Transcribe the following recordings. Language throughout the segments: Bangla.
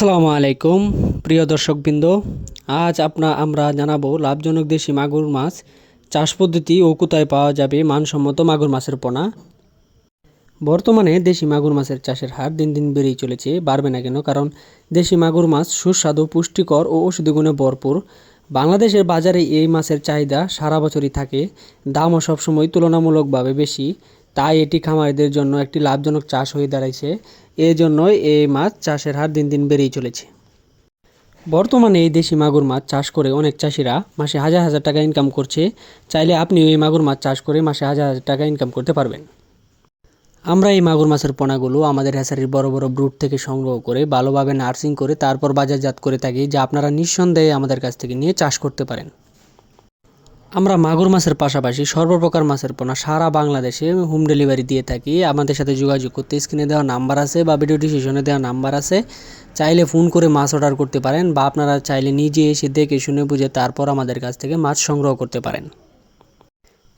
আসসালামু আলাইকুম, প্রিয় দর্শকবৃন্দ। আজ আপনা, আমরা জানাব লাভজনক দেশি মাগুর মাছ। চাষ পদ্ধতি ও কোথায় পাওয়া যাবে মানসম্মত মাগুর মাছের পোনা। বর্তমানে দেশি মাগুর মাছের চাষের হার দিন দিন বেড়েই চলেছে, বাড়বে না কেন? কারণ দেশি মাগুর মাছ সুস্বাদু, পুষ্টিকর ও ঔষধি গুণে ভরপুর। বাংলাদেশের বাজারে এই মাছের চাহিদা সারা বছরই থাকে। দামও সবসময় তুলনামূলকভাবে বেশি। তাই এটি খামারিদের জন্য একটি লাভজনক চাষ হয়ে দাঁড়াইছে। এই জন্যই এই মাছ চাষের হার দিন দিন বেড়েই চলেছে। বর্তমানে এই দেশি মাগুর মাছ চাষ করে অনেক চাষিরা মাসে হাজার হাজার টাকা ইনকাম করছে। চাইলে আপনিও এই মাগুর মাছ চাষ করে মাসে হাজার হাজার টাকা ইনকাম করতে পারবেন। আমরা এই মাগুর মাছের পোনাগুলো আমাদের হ্যাচারির বড় বড় ব্রুট থেকে সংগ্রহ করে ভালোভাবে নার্সিং করে, তারপর বাজারজাত করে থাকি, যা আপনারা নিঃসন্দেহে আমাদের কাছ থেকে নিয়ে চাষ করতে পারেন। আমরা মাগুর মাছের পাশাপাশি সর্বপ্রকার মাছের পোনা সারা বাংলাদেশে হোম ডেলিভারি দিয়ে থাকি। আমাদের সাথে যোগাযোগ করতে স্ক্রিনে দেওয়া নাম্বার আছে বা ভিডিও ডিসিশনে দেওয়া নাম্বার আছে। চাইলে ফোন করে মাছ অর্ডার করতে পারেন বা আপনারা চাইলে নিজে এসে দেখে শুনে বুঝে তারপর আমাদের কাছ থেকে মাছ সংগ্রহ করতে পারেন।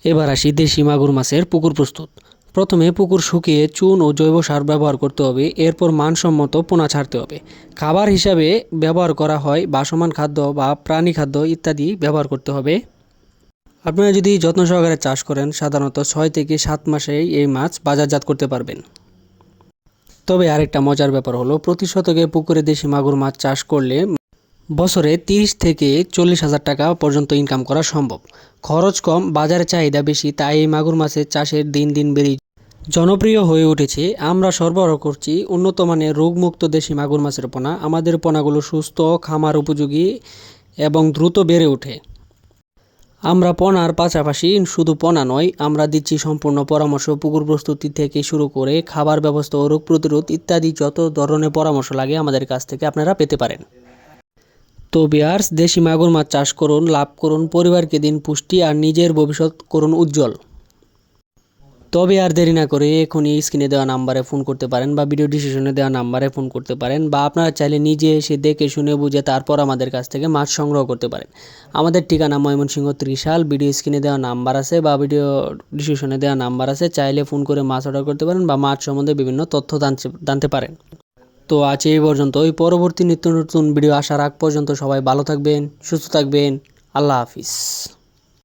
এবার আসি দেশি মাগুর মাছের পুকুর প্রস্তুত। প্রথমে পুকুর শুকিয়ে চুন ও জৈব সার ব্যবহার করতে হবে, এরপর মানসম্মত পোনা ছাড়তে হবে। খাবার হিসাবে ব্যবহার করা হয় বাসমান খাদ্য বা প্রাণী খাদ্য ইত্যাদি ব্যবহার করতে হবে। আপনারা যদি যত্ন সহকারে চাষ করেন, সাধারণত ছয় থেকে সাত মাসেই এই মাছ বাজারজাত করতে পারবেন। তবে আরেকটা মজার ব্যাপার হলো, প্রতি শতকে পুকুরে দেশি মাগুর মাছ চাষ করলে বছরে তিরিশ থেকে চল্লিশ হাজার টাকা পর্যন্ত ইনকাম করা সম্ভব। খরচ কম, বাজারে চাহিদা বেশি, তাই এই মাগুর মাছের চাষের দিন দিন বেড়েই জনপ্রিয় হয়ে উঠেছে। আমরা সরবরাহ করছি উন্নত মানের রোগমুক্ত দেশি মাগুর মাছের পোনা। আমাদের পোনাগুলো সুস্থ, খামার উপযোগী এবং দ্রুত বেড়ে ওঠে। আমরা পনার পাশাপাশি শুধু পনা নয়, আমরা দিচ্ছি সম্পূর্ণ পরামর্শ, পুকুর প্রস্তুতি থেকে শুরু করে খাবার ব্যবস্থা ও রোগ প্রতিরোধ ইত্যাদি যত ধরনের পরামর্শ লাগে আমাদের কাছ থেকে আপনারা পেতে পারেন। তো বিয়ার্স, দেশি মাগুর মাছ চাষ করুন, লাভ করুন, পরিবারকে দিন পুষ্টি আর নিজের ভবিষ্যৎ করুন উজ্জ্বল। তবে আর দেরি না করে এখনই স্ক্রিনে দেওয়া নাম্বারে ফোন করতে পারেন বা ভিডিও ডিসিশনে দেওয়া নাম্বারে ফোন করতে পারেন বা আপনারা চাইলে নিজে এসে দেখে শুনে বুঝে তারপর আমাদের কাছ থেকে মাছ সংগ্রহ করতে পারেন। আমাদের ঠিকানা ময়মনসিংহ ত্রিশাল ভিডিও স্ক্রিনে দেওয়া নাম্বার আছে বা ভিডিও ডিসিশনে দেওয়া নাম্বার আছে, চাইলে ফোন করে মাছ অর্ডার করতে পারেন বা মাছ সম্বন্ধে বিভিন্ন তথ্য জানতে পারেন। তো আজ এই পর্যন্ত ওই পরবর্তী নিত্য নতুন ভিডিও আসার আগ পর্যন্ত সবাই ভালো থাকবেন, সুস্থ থাকবেন, আল্লাহ হাফিজ।